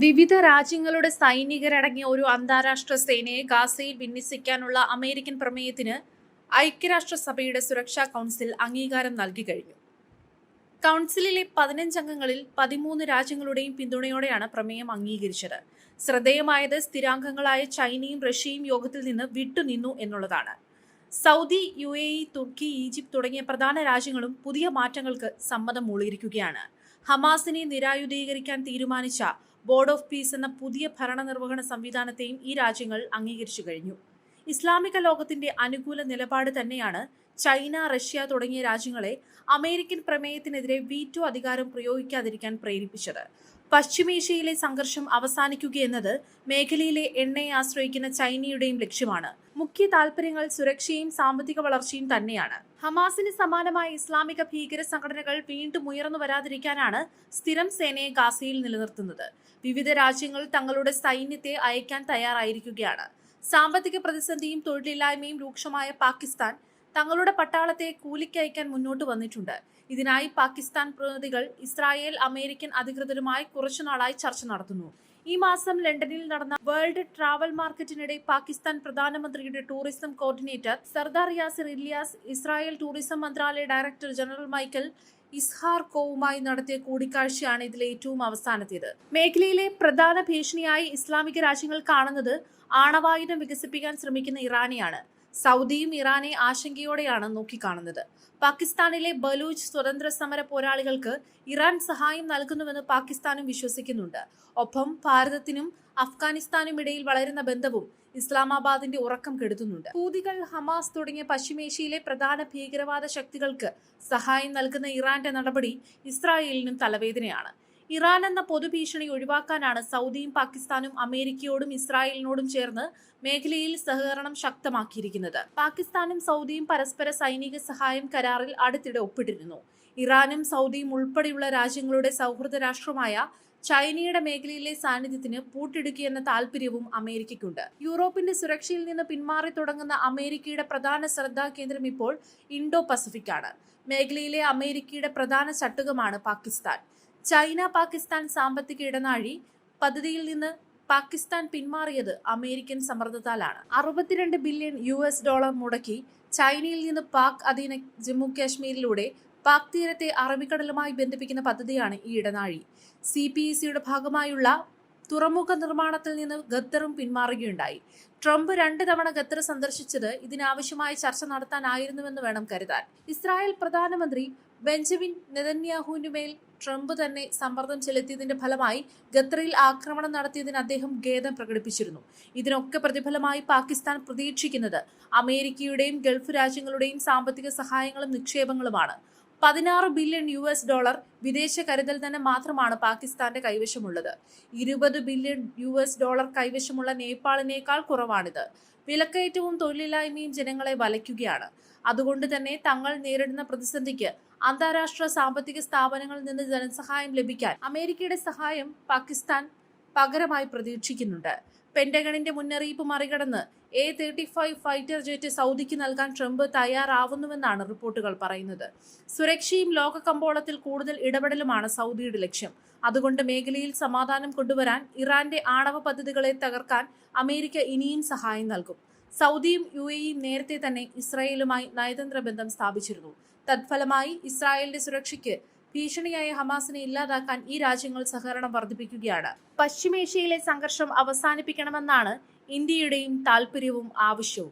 വിവിധ രാജ്യങ്ങളുടെ സൈനികരടങ്ങിയ ഒരു അന്താരാഷ്ട്ര സേനയെ ഗാസയിൽ വിന്യസിക്കാനുള്ള അമേരിക്കൻ പ്രമേയത്തിന് ഐക്യരാഷ്ട്രസഭയുടെ സുരക്ഷാ കൗൺസിൽ അംഗീകാരം നൽകി കഴിഞ്ഞു. കൗൺസിലിലെ പതിനഞ്ചംഗങ്ങളിൽ പതിമൂന്ന് രാജ്യങ്ങളുടെയും പിന്തുണയോടെയാണ് പ്രമേയം അംഗീകരിച്ചത്. ശ്രദ്ധേയമായത് സ്ഥിരാംഗങ്ങളായ ചൈനയും റഷ്യയും യോഗത്തിൽ നിന്ന് വിട്ടുനിന്നു എന്നുള്ളതാണ്. സൗദി യു എ ഇ തുർക്കി ഈജിപ്ത് തുടങ്ങിയ പ്രധാന രാജ്യങ്ങളും പുതിയ മാറ്റങ്ങൾക്ക് സമ്മതം മൂളിയിരിക്കുകയാണ്. ഹമാസിനെ നിരായുധീകരിക്കാൻ തീരുമാനിച്ച ബോർഡ് ഓഫ് പീസ് എന്ന പുതിയ ഭരണനിർവഹണ സംവിധാനത്തെയും ഈ രാജ്യങ്ങൾ അംഗീകരിച്ചു കഴിഞ്ഞു. ഇസ്ലാമിക ലോകത്തിന്റെ അനുകൂല നിലപാട് തന്നെയാണ് ചൈന റഷ്യ തുടങ്ങിയ രാജ്യങ്ങളെ അമേരിക്കൻ പ്രമേയത്തിനെതിരെ വീറ്റോ അധികാരം പ്രയോഗിക്കാതിരിക്കാൻ പ്രേരിപ്പിച്ചത്. പശ്ചിമേഷ്യയിലെ സംഘർഷം അവസാനിക്കുകയെന്നത് മേഖലയിലെ എണ്ണയെ ആശ്രയിക്കുന്ന ചൈനയുടെയും ലക്ഷ്യമാണ്. മുഖ്യ താൽപര്യങ്ങൾ സുരക്ഷയും സാമ്പത്തിക വളർച്ചയും തന്നെയാണ്. ഹമാസിന് സമാനമായ ഇസ്ലാമിക ഭീകര സംഘടനകൾ വീണ്ടും ഉയർന്നു വരാതിരിക്കാനാണ് സ്ഥിരം സേനയെ ഗാസയിൽ നിലനിർത്തുന്നത്. വിവിധ രാജ്യങ്ങൾ തങ്ങളുടെ സൈന്യത്തെ അയക്കാൻ തയ്യാറായിരിക്കുകയാണ്. സാമ്പത്തിക പ്രതിസന്ധിയും തൊഴിലില്ലായ്മയും രൂക്ഷമായ പാകിസ്ഥാൻ തങ്ങളുടെ പട്ടാളത്തെ കൂലിക്കയക്കാൻ മുന്നോട്ട് വന്നിട്ടുണ്ട്. ഇതിനായി പാകിസ്ഥാൻ പ്രതിനിധികൾ ഇസ്രായേൽ അമേരിക്കൻ അധികൃതരുമായി കുറച്ചുനാളായി ചർച്ച നടത്തുന്നു. ഈ മാസം ലണ്ടനിൽ നടന്ന വേൾഡ് ട്രാവൽ മാർക്കറ്റിനിടെ പാകിസ്ഥാൻ പ്രധാനമന്ത്രിയുടെ tourism coordinator Sardar Yasir Ilyas Israel tourism മന്ത്രാലയ ഡയറക്ടർ ജനറൽ മൈക്കൽ ഇസ്ഹാർ കോവുമായി നടത്തിയ കൂടിക്കാഴ്ചയാണ് ഇതിലെ ഏറ്റവും അവസാനത്തേത്. മേഖലയിലെ പ്രധാന ഭീഷണിയായി ഇസ്ലാമിക രാജ്യങ്ങൾ കാണുന്നത് ആണവായുധം വികസിപ്പിക്കാൻ ശ്രമിക്കുന്ന ഇറാനെയാണ്. സൗദിയും ഇറാനെ ആശങ്കയോടെയാണ് നോക്കിക്കാണുന്നത്. പാകിസ്ഥാനിലെ ബലൂച്ച് സ്വതന്ത്ര സമര പോരാളികൾക്ക് ഇറാൻ സഹായം നൽകുന്നുവെന്ന് പാകിസ്ഥാനും വിശ്വസിക്കുന്നുണ്ട്. ഒപ്പം ഭാരതത്തിനും അഫ്ഗാനിസ്ഥാനും ഇടയിൽ വളരുന്ന ബന്ധവും ഇസ്ലാമാബാദിന്റെ ഉറക്കം കെടുത്തുന്നുണ്ട്. ഹൂതികൾ ഹമാസ് തുടങ്ങിയ പശ്ചിമേഷ്യയിലെ പ്രധാന ഭീകരവാദ ശക്തികൾക്ക് സഹായം നൽകുന്ന ഇറാന്റെ നടപടി ഇസ്രായേലിനും തലവേദനയാണ്. ഇറാൻ എന്ന പൊതുഭീഷണി ഒഴിവാക്കാനാണ് സൗദിയും പാകിസ്ഥാനും അമേരിക്കയോടും ഇസ്രായേലിനോടും ചേർന്ന് മേഖലയിൽ സഹകരണം ശക്തമാക്കിയിരിക്കുന്നത്. പാകിസ്ഥാനും സൗദിയും പരസ്പര സൈനിക സഹായം കരാറിൽ അടുത്തിടെ ഒപ്പിട്ടിരുന്നു. ഇറാനും സൗദിയും ഉൾപ്പെടെയുള്ള രാജ്യങ്ങളുടെ സൗഹൃദ രാഷ്ട്രമായ ചൈനയുടെ മേഖലയിലെ സാന്നിധ്യത്തിന് പൂട്ടിടുക്കിയെന്ന താൽപര്യവും അമേരിക്കയ്ക്കുണ്ട്. യൂറോപ്പിന്റെ സുരക്ഷയിൽ നിന്ന് പിന്മാറി തുടങ്ങുന്ന അമേരിക്കയുടെ പ്രധാന ശ്രദ്ധാ കേന്ദ്രം ഇപ്പോൾ ഇൻഡോ പസഫിക് ആണ് മേഖലയിലെ അമേരിക്കയുടെ പ്രധാന ചട്ടുകമാണ് പാകിസ്ഥാൻ. ചൈന പാകിസ്ഥാൻ സാമ്പത്തിക ഇടനാഴി പദ്ധതിയിൽ നിന്ന് പാകിസ്ഥാൻ പിന്മാറിയത് അമേരിക്കൻ സമ്മർദ്ദത്താലാണ്. അറുപത്തിരണ്ട് ബില്യൺ യു എസ് ഡോളർ മുടക്കി ചൈനയിൽ നിന്ന് പാക് അധീന ജമ്മു കാശ്മീരിലൂടെ പാക് തീരത്തെ അറബിക്കടലുമായി ബന്ധിപ്പിക്കുന്ന പദ്ധതിയാണ് ഈ ഇടനാഴി. സി പി ഇ സിയുടെ ഭാഗമായുള്ള തുറമുഖ നിർമ്മാണത്തിൽ നിന്ന് ഖത്തറും പിന്മാറുകയുണ്ടായി. ട്രംപ് രണ്ട് തവണ ഖത്തർ സന്ദർശിച്ചത് ഇതിനാവശ്യമായ ചർച്ച നടത്താനായിരുന്നുവെന്ന് വേണം കരുതാൻ. ഇസ്രായേൽ പ്രധാനമന്ത്രി ബെഞ്ചമിൻ നെതന്യാഹുവിനുമേൽ ട്രംപ് തന്നെ സമ്മർദ്ദം ചെലുത്തിയതിന്റെ ഫലമായി ഖത്തറിൽ ആക്രമണം നടത്തിയതിന് അദ്ദേഹം ഖേദം പ്രകടിപ്പിച്ചിരുന്നു. ഇതിനൊക്കെ പ്രതിഫലമായി പാകിസ്ഥാൻ പ്രതീക്ഷിക്കുന്നത് അമേരിക്കയുടെയും ഗൾഫ് രാജ്യങ്ങളുടെയും സാമ്പത്തിക സഹായങ്ങളും നിക്ഷേപങ്ങളുമാണ്. പതിനാറ് ബില്യൺ യു എസ് ഡോളർ വിദേശ കരുതൽ തന്നെ മാത്രമാണ് പാകിസ്ഥാന്റെ കൈവശമുള്ളത്. ഇരുപത് ബില്യൺ യു എസ് ഡോളർ കൈവശമുള്ള നേപ്പാളിനേക്കാൾ കുറവാണിത്. വിലക്കയറ്റവും തൊഴിലില്ലായ്മയും ജനങ്ങളെ വലയ്ക്കുകയാണ്. അതുകൊണ്ട് തന്നെ തങ്ങൾ നേരിടുന്ന പ്രതിസന്ധിക്ക് അന്താരാഷ്ട്ര സാമ്പത്തിക സ്ഥാപനങ്ങളിൽ നിന്ന് ധനസഹായം ലഭിക്കാൻ അമേരിക്കയുടെ സഹായം പാകിസ്ഥാൻ പകരമായി പ്രതീക്ഷിക്കുന്നുണ്ട്. പെന്റഗണിന്റെ മുന്നറിയിപ്പ് മറികടന്ന് A thirty five fighter jet സൗദിക്ക് നൽകാൻ ട്രംപ് തയ്യാറാവുന്നുവെന്നാണ് റിപ്പോർട്ടുകൾ പറയുന്നത്. സുരക്ഷയും ലോക കമ്പോളത്തിൽ കൂടുതൽ ഇടപെടലുമാണ് സൗദിയുടെ ലക്ഷ്യം. അതുകൊണ്ട് മേഖലയിൽ സമാധാനം കൊണ്ടുവരാൻ ഇറാന്റെ ആണവ പദ്ധതികളെ തകർക്കാൻ അമേരിക്ക ഇനിയും സഹായം നൽകും. സൗദിയും യു എയും നേരത്തെ തന്നെ ഇസ്രായേലുമായി നയതന്ത്ര ബന്ധം സ്ഥാപിച്ചിരുന്നു. തത്ഫലമായി ഇസ്രായേലിന്റെ സുരക്ഷയ്ക്ക് ഭീഷണിയായ ഹമാസിനെ ഇല്ലാതാക്കാൻ ഈ രാജ്യങ്ങൾ സഹകരണം വർദ്ധിപ്പിക്കുകയാണ്. പശ്ചിമേഷ്യയിലെ സംഘർഷം അവസാനിപ്പിക്കണമെന്നാണ് ഇന്ത്യയുടെയും താൽപര്യവും ആവശ്യവും.